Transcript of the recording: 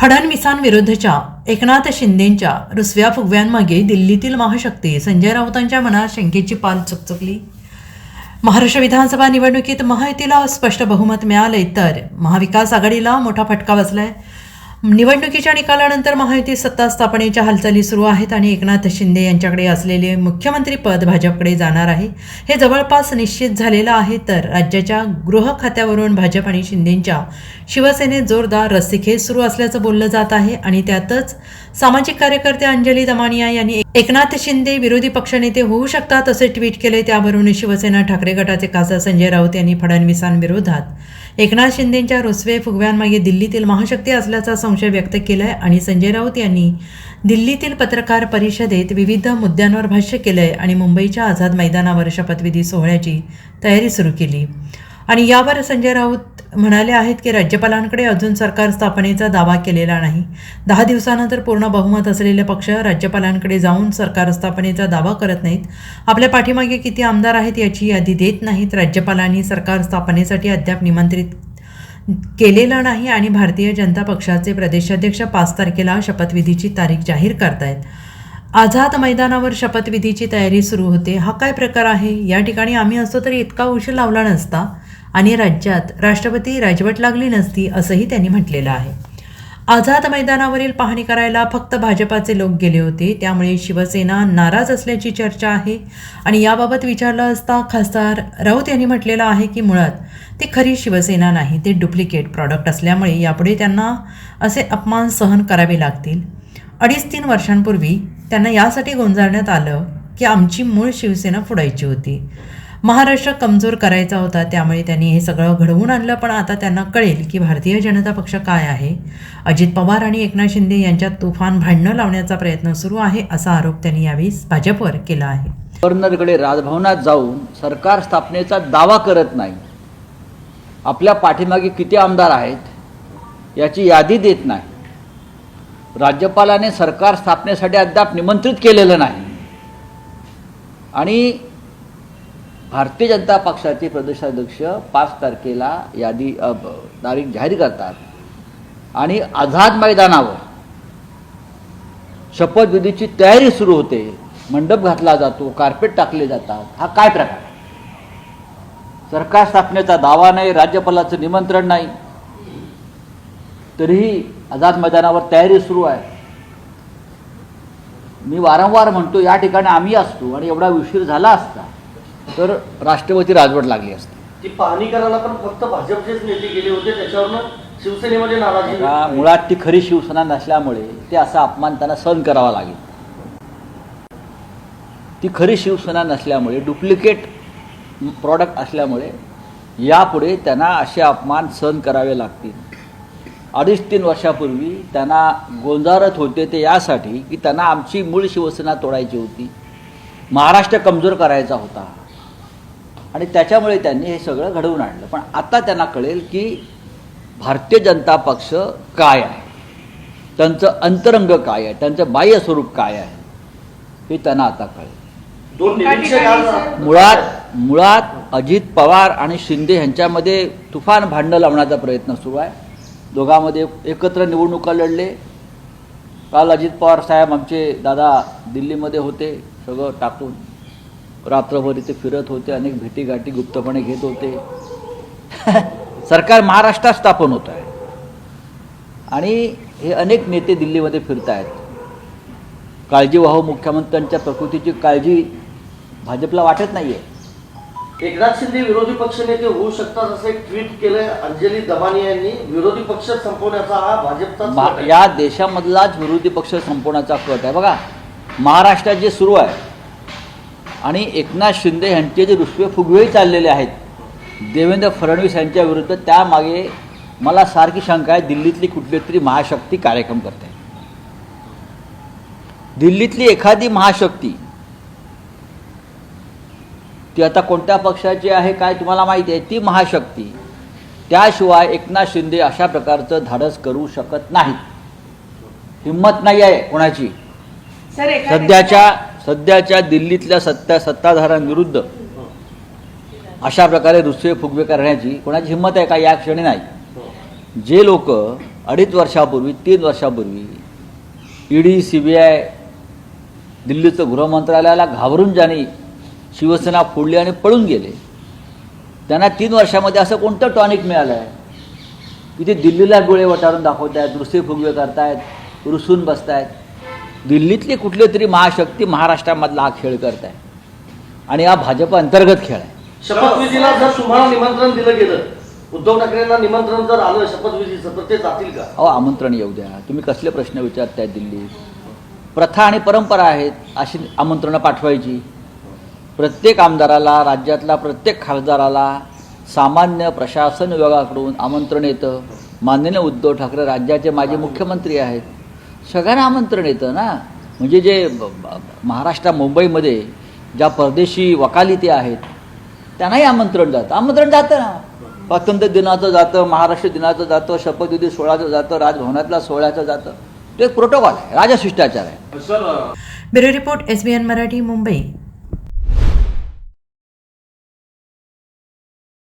फडणवीसांविरुद्धच्या एकनाथ शिंदेंच्या रुसव्या फुगव्यांमागे दिल्लीतील महाशक्ती संजय राऊतांच्या मनात शंकेची पाल चकचकली. महाराष्ट्र विधानसभा निवडणुकीत महायुतीला स्पष्ट बहुमत मिळाले तर महाविकास आघाडीला मोठा फटका बसलाय. निवडणुकीच्या निकालानंतर महायुती सत्ता स्थापनेच्या हालचाली सुरू आहेत आणि एकनाथ शिंदे यांच्याकडे असलेले मुख्यमंत्रीपद भाजपकडे जाणार आहे. हे जवळपास निश्चित झालेलं आहे तर राज्याच्या गृह खात्यावरून भाजप आणि शिंदेंच्या शिवसेनेत जोरदार रस्सीखेच सुरू असल्याचं बोललं जात आहे आणि त्यातच सामाजिक कार्यकर्ते अंजली दमानिया यांनी एकनाथ शिंदे विरोधी पक्षनेते होऊ शकतात असे ट्विट केले त्यावरून शिवसेना ठाकरे गटाचे खासदार संजय राऊत यांनी फडणवीसांविरोधात. एकनाथ शिंदेंच्या रुसवे फुगव्यांमागे दिल्लीतील महाशक्ती असल्याचा संशय व्यक्त केलाय आणि संजय राऊत यांनी दिल्लीतील पत्रकार परिषदेत विविध मुद्द्यांवर भाष्य केलंय आणि मुंबईच्या आझाद मैदानावर शपथविधी सोहळ्याची तयारी सुरू केली. आणि यावर संजय राऊत म्हणाले आहेत की राज्यपालांकडे अजून सरकार स्थापनेचा दावा केलेला नाही. दहा दिवसानंतर पूर्ण बहुमत असलेले पक्ष राज्यपालांकडे जाऊन सरकार स्थापनेचा दावा करत नाहीत. आपल्या पाठीमागे किती आमदार आहेत याची यादी देत नाहीत. राज्यपालांनी सरकार स्थापनेसाठी अद्याप निमंत्रित केलेलं नाही आणि भारतीय जनता पक्षाचे प्रदेशाध्यक्ष पाच तारखेला शपथविधीची तारीख जाहीर करतायत. आझाद मैदानावर शपथविधीची तयारी सुरू होते. हा काय प्रकार आहे? या ठिकाणी आम्ही असतो तरी इतका उशीर लावला नसता. आणि राज्यात राष्ट्रपती राजवट लागली नसती असंही त्यांनी म्हटलेलं आहे. आझाद मैदानावरील पाहणी करायला फक्त भाजपाचे लोक गेले होते त्यामुळे शिवसेना नाराज असल्याची चर्चा आहे. आणि याबाबत विचारलं असता खासदार राऊत यांनी म्हटलेलं आहे की मुळात ती खरी शिवसेना नाही ते डुप्लिकेट प्रॉडक्ट असल्यामुळे यापुढे त्यांना असे अपमान सहन करावे लागतील. अडीच तीन वर्षांपूर्वी त्यांना यासाठी गोंजारण्यात आलं की आमची मूळ शिवसेना फुडायची होती. महाराष्ट्र कमजोर करायचा होता त्यामुळे त्यांनी हे सगळं घडवून आणलं. पण आता त्यांना कळेल की भारतीय जनता पक्ष काय आहे. अजित पवार आणि एकनाथ शिंदे यांच्यात तुफान भांडणं लावण्याचा प्रयत्न सुरू आहे असा आरोप त्यांनी यावेळी भाजपवर केला आहे. गव्हर्नरकडे राजभवनात जाऊन सरकार स्थापनेचा दावा करत नाही. आपल्या पाठीमागे किती आमदार आहेत याची यादी देत नाही. राज्यपालाने सरकार स्थापनेसाठी अद्याप निमंत्रित केलेलं नाही. आणि भारतीय जनता पक्षाचे प्रदेशाध्यक्ष पाच तारखेला यादी तारीख जाहीर करतात. आणि आझाद मैदानावर शपथविधीची तयारी सुरू होते. मंडप घातला जातो कार्पेट टाकले जातात. हा काय प्रकार? सरकार स्थापनेचा दावा नाही राज्यपालाचं निमंत्रण नाही. तरीही आझाद मैदानावर तयारी सुरू आहे. मी वारंवार म्हणतो या ठिकाणी आम्ही असतो आणि एवढा उशीर झाला असता तर राष्ट्रपती राजवट लागली असती. ती पाहणी करायला पण फक्त भाजपचेच नेते गेले होते त्याच्यावरनं शिवसेनेमध्ये नाराजी का मुळात ती खरी शिवसेना नसल्यामुळे ते असा अपमान त्यांना सहन करावा लागेल. ती खरी शिवसेना नसल्यामुळे डुप्लिकेट प्रॉडक्ट असल्यामुळे यापुढे त्यांना असे अपमान सहन करावे लागतील. अडीच तीन वर्षापूर्वी त्यांना गोंजारत होते ते यासाठी की त्यांना आमची मूळ शिवसेना तोडायची होती. महाराष्ट्र कमजोर करायचा होता. आणि त्याच्यामुळे त्यांनी हे सगळं घडवून आणलं. पण आता त्यांना कळेल की भारतीय जनता पक्ष काय आहे. त्यांचं अंतरंग काय आहे. त्यांचं बाह्य स्वरूप काय आहे. हे त्यांना आता कळेल. दोन निरीक्षक आज मुळात मुळात अजित पवार आणि शिंदे यांच्यामध्ये तुफान भांडणं लावण्याचा प्रयत्न सुरू आहे. दोघांमध्ये एकत्र निवडणुका लढले. काल अजित पवार साहेब आमचे दादा दिल्लीमध्ये होते. सगळं टाकून रात्रभर इथे फिरत होते अनेक भेटीगाठी गुप्तपणे घेत होते. सरकार महाराष्ट्रात स्थापन होत आहे. आणि हे अनेक नेते दिल्लीमध्ये फिरत आहेत काळजीवाहू मुख्यमंत्र्यांच्या प्रकृतीची काळजी भाजपला वाटत नाही आहे एकनाथ शिंदे विरोधी पक्षनेते होऊ शकतात असं एक ट्विट केलंय अंजली दमानी यांनी. विरोधी पक्ष संपवण्याचा हा भाजपचा या देशामधलाच विरोधी पक्ष संपवण्याचा कट आहे. बघा महाराष्ट्रात जे सुरू आहे आणि एकनाथ शिंदे यांचे जे रुसवे फुगवेही चाललेले आहेत देवेंद्र फडणवीस यांच्या विरुद्ध त्यामागे मला सारखी शंका आहे दिल्लीतली कुठली तरी महाशक्ती कार्यक्रम करते. दिल्लीतली एखादी महाशक्ती ती आता कोणत्या पक्षाची आहे काय तुम्हाला माहिती आहे ती महाशक्ती त्याशिवाय एकनाथ शिंदे अशा प्रकारचं धाडस करू शकत नाहीत. हिंमत नाही आहे कोणाची. सध्याच्या सध्याच्या दिल्लीतल्या सत्ता सत्ताधाऱ्यांविरुद्ध अशा प्रकारे रुसवे फुगवे करण्याची कोणाची हिंमत आहे का या क्षणी नाही. जे लोक अडीच वर्षापूर्वी तीन वर्षापूर्वी ईडी सी बी आय दिल्लीचं गृहमंत्रालयाला घाबरून ज्याने शिवसेना फोडली आणि पळून गेले त्यांना तीन वर्षामध्ये असं कोणतं टॉनिक मिळालं आहे की ते दिल्लीला डोळे वटारून दाखवत आहेत रुसे फुगवे करतायत रुसून बसतायत. दिल्लीतली कुठली तरी महाशक्ती महाराष्ट्रामधला हा खेळ करत आहे. आणि हा भाजप अंतर्गत खेळ आहे. शपथविधीला जर तुम्हाला निमंत्रण दिलं गेलं उद्धव ठाकरेंना निमंत्रण जर आलं शपथविधीचं तर ते जातील का? अहो आमंत्रण येऊ द्या. तुम्ही कसले प्रश्न विचारताय दिल्लीत प्रथा आणि परंपरा आहेत अशी आमंत्रणं पाठवायची. प्रत्येक आमदाराला राज्यातला प्रत्येक खासदाराला सामान्य प्रशासन विभागाकडून आमंत्रण येतं. माननीय उद्धव ठाकरे राज्याचे माजी मुख्यमंत्री आहेत. सगळ्यांना आमंत्रण येतं ना. म्हणजे जे महाराष्ट्र मुंबईमध्ये ज्या परदेशी वकालिती आहेत त्यांनाही आमंत्रण जातं. आमंत्रण जातं ना. स्वातंत्र्य दिनाचं जातं महाराष्ट्र दिनाचं जातं शपथविधी सोहळ्याचं जातं राजभवनातल्या सोहळ्याचं जातं. तो एक प्रोटोकॉल आहे राजशिष्टाचार आहे. Bureau report S B N Marathi Mumbai.